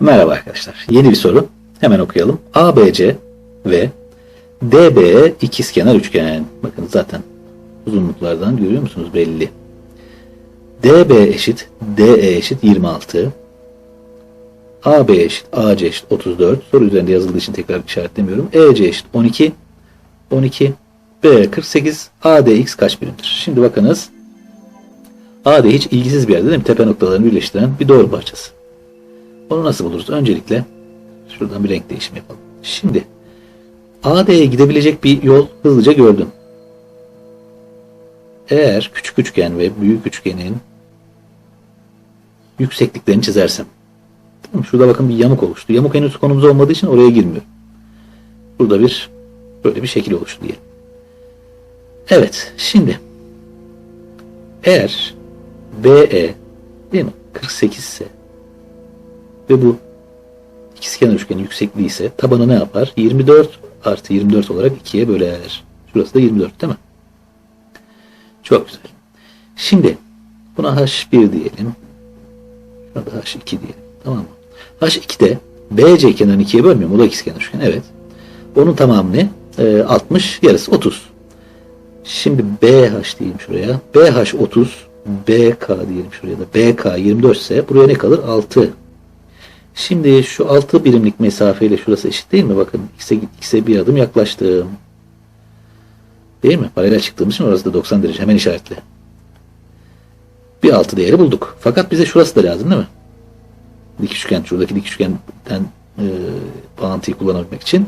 Merhaba arkadaşlar. Yeni bir soru. Hemen okuyalım. ABC ve DB ikizkenar üçgen. Bakın zaten uzunluklardan görüyor musunuz belli. DB eşit DE eşit 26. AB eşit AC eşit 34. Soru üzerinde yazıldığı için tekrar işaretlemiyorum. EC eşit 12. 12. B 48. ADX kaç birimdir? Şimdi bakınız. AD hiç ilgisiz bir yerde değil mi? Tepe noktalarını birleştiren bir doğru parçası. Onu nasıl buluruz? Öncelikle şuradan bir renk değişimi yapalım. Şimdi AD'ye gidebilecek bir yol hızlıca gördüm. Eğer küçük üçgen ve büyük üçgenin yüksekliklerini çizersem. Tamam, şurada bakın bir yamuk oluştu. Yamuk henüz konumuz olmadığı için oraya girmiyorum. Burada bir böyle bir şekil oluştu diye. Evet, şimdi eğer BE değil mi? 48 ise ve bu ikizkenar üçgenin yüksekliği ise tabanı ne yapar? 24 artı 24 olarak 2'ye böler. Şurası da 24 değil mi? Çok güzel. Şimdi buna H1 diyelim. Şuna da H2 diyelim. Tamam mı? H2'de BC kenarını 2'ye bölmüyor mu? O da ikizkenar üçgen. Evet. Onun tamamı ne? Ee, 60 yarısı 30. Şimdi BH diyeyim şuraya. BH 30 BK diyelim şuraya da. BK 24 ise buraya ne kalır? 6. Şimdi şu 6 birimlik mesafeyle şurası eşit değil mi? Bakın x'e, x'e bir adım yaklaştım. Değil mi? Paralel çıktığımız için orası da 90 derece. Hemen işaretle. Bir 6 değeri bulduk. Fakat bize şurası da lazım değil mi? Dik üçgen, şuradaki dik üçgenden e, bağıntıyı kullanabilmek için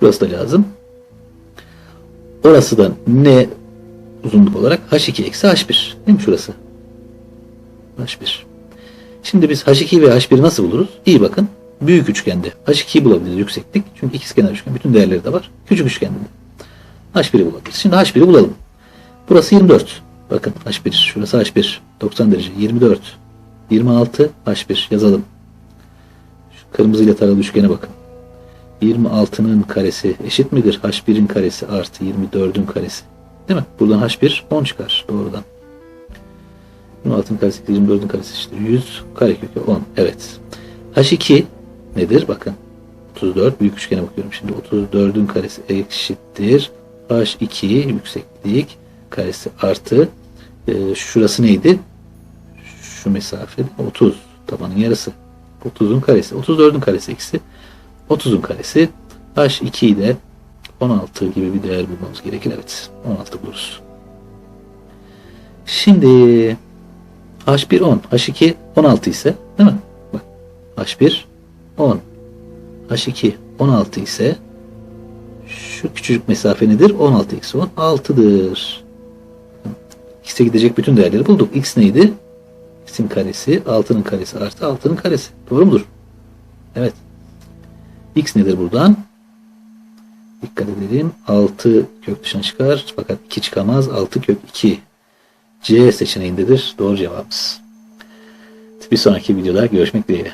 şurası da lazım. Orası da ne uzunluk olarak? H2 eksi H1. Değil mi şurası? H1. Şimdi biz H2 ve H1'i nasıl buluruz? İyi bakın. Büyük üçgende H2'yi bulabiliriz yükseklik. Çünkü ikizkenar üçgen bütün değerleri de var. Küçük üçgende de H1'i bulabiliriz. Şimdi H1'i bulalım. Burası 24. Bakın H1. Şurası H1. 90 derece. 24. 26. H1. Yazalım. Şu kırmızıyla taralı üçgene bakın. 26'nın karesi eşit midir? H1'in karesi artı 24'ün karesi. Değil mi? Buradan H1 10 çıkar doğrudan. 26'ın karesi 24'ün karesi işte 100 karekökü 10. Evet. H2 nedir? Bakın. 34 büyük üçgene bakıyorum şimdi. 34'ün karesi eşittir. H2 yükseklik karesi artı e, şurası neydi? Şu mesafe 30 tabanın yarısı. 30'un karesi. 34'ün karesi eksi. 30'un karesi. H2'yi de 16 gibi bir değer bulmamız gerekir. Evet. 16 buluruz. Şimdi H1 10. H2 16 ise değil mi? Bak. H1 10. H2 16 ise şu küçücük mesafe nedir? 16 eksi 10. 6'dır. X'e gidecek bütün değerleri bulduk. X neydi? X'in karesi, 6'nın karesi artı 6'nın karesi. Doğru mudur? Evet. X nedir buradan? Dikkat edelim. 6 kök dışına çıkar. Fakat 2 çıkamaz. 6 kök 2. C seçeneğindedir. Doğru cevabımız. Bir sonraki videoda görüşmek dileğiyle.